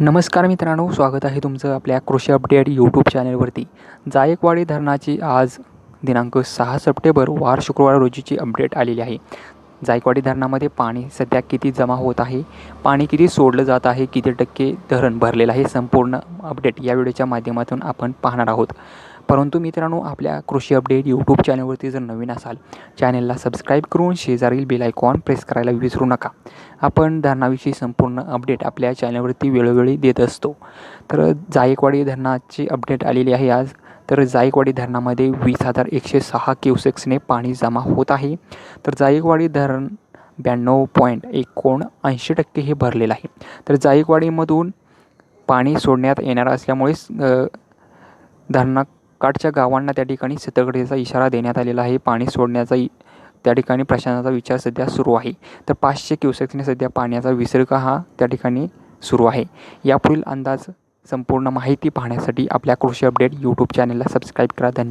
नमस्कार मित्रांनो स्वागत आहे तुमचं आपल्या कृषी अपडेट यूट्यूब चॅनलवरती. जायकवाडी धरणाची आज दिनांक सहा सप्टेंबर वार शुक्रवार रोजीची अपडेट आलेली आहे. जायकवाडी धरणामध्ये पाणी सध्या किती जमा होत आहे? पाणी किती सोडलं जात आहे? किती टक्के धरण भरलेलं आहे? संपूर्ण अपडेट या व्हिडिओच्या माध्यमातून आपण पाहणार आहोत. परंतु मित्रांनो आपल्या कृषी अपडेट यूट्यूब चॅनलवरती जर नवीन असाल चॅनलला सबस्क्राईब करून शेजारील बेल आयकॉन प्रेस करायला विसरू नका. आपण धरणाविषयी संपूर्ण अपडेट आपल्या चॅनलवरती वेळोवेळी देत असतो. तर जायकवाडी धरणाची अपडेट आलेली आहे आज. तर जायकवाडी धरणामध्ये वीस हजार एकशे सहा क्युसेक्सने पाणी जमा होत आहे. तर जायकवाडी धरण ब्याण्णव पॉईंट एकोणऐंशी टक्के हे भरलेलं आहे. तर जायकवाडीमधून पाणी सोडण्यात येणार असल्यामुळेच काठच्या गावांना त्या ठिकाणी सतर्कतेचा इशारा देण्यात आलेला आहे. पाणी सोडण्याचा त्या ठिकाणी प्रशासनाचा विचार सध्या सुरू आहे. तर पाचशे क्युसेक्सने सध्या पाण्याचा विसर्ग हा त्या ठिकाणी सुरू आहे. यापुढील अंदाज संपूर्ण माहिती पाहण्यासाठी आपल्या कृषी अपडेट यूट्यूब चॅनलला सबस्क्राईब करा. धन्यवाद.